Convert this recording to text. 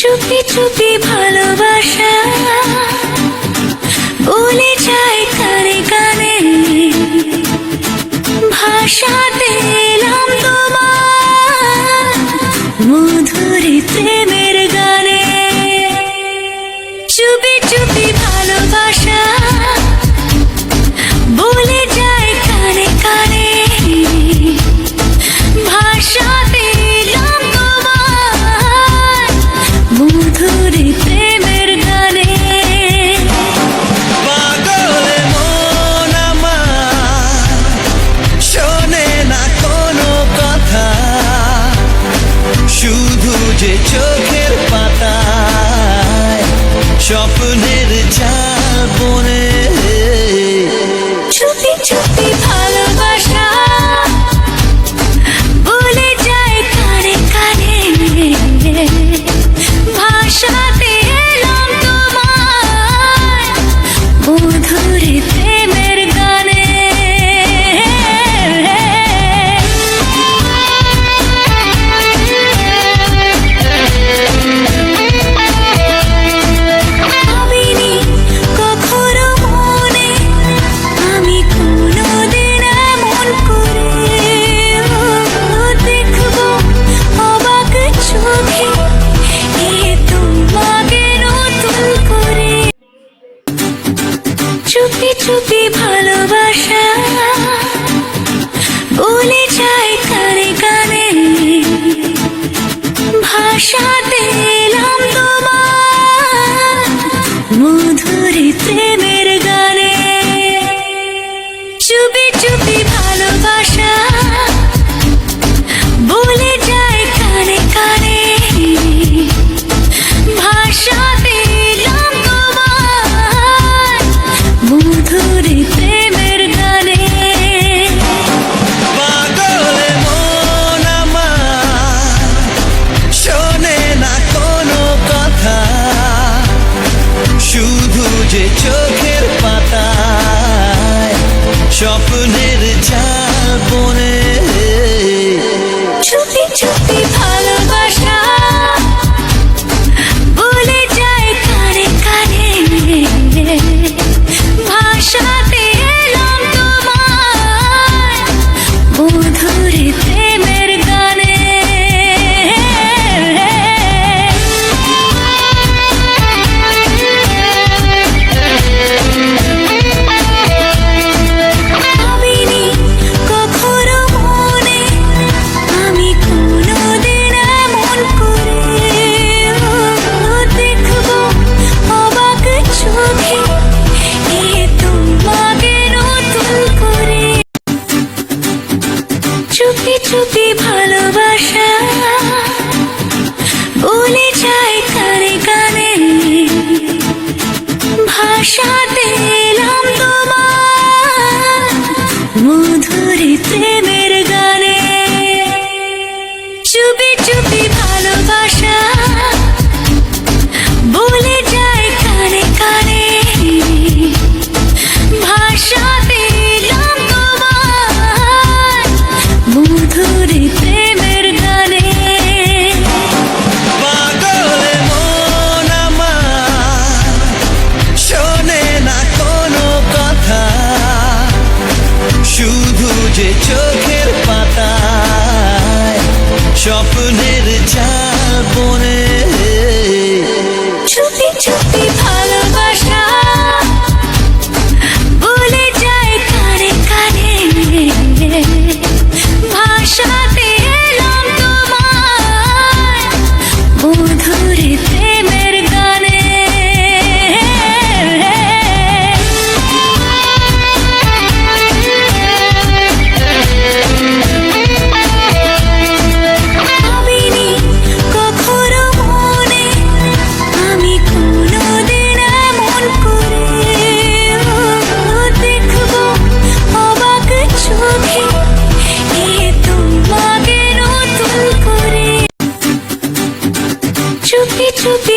চুপি চুপি ভালোবাসা। বলে যায় কানে কানে। ভাষা এলাম তোমার প্রেমের গানে। চুপি চুপি ভালোবাসা স্বপ্নের যা See. স্বপ্নের জাল বোন চুপি চুপি ভালোবাসা। বলে যায় তার গানে ভাষাতে কিছু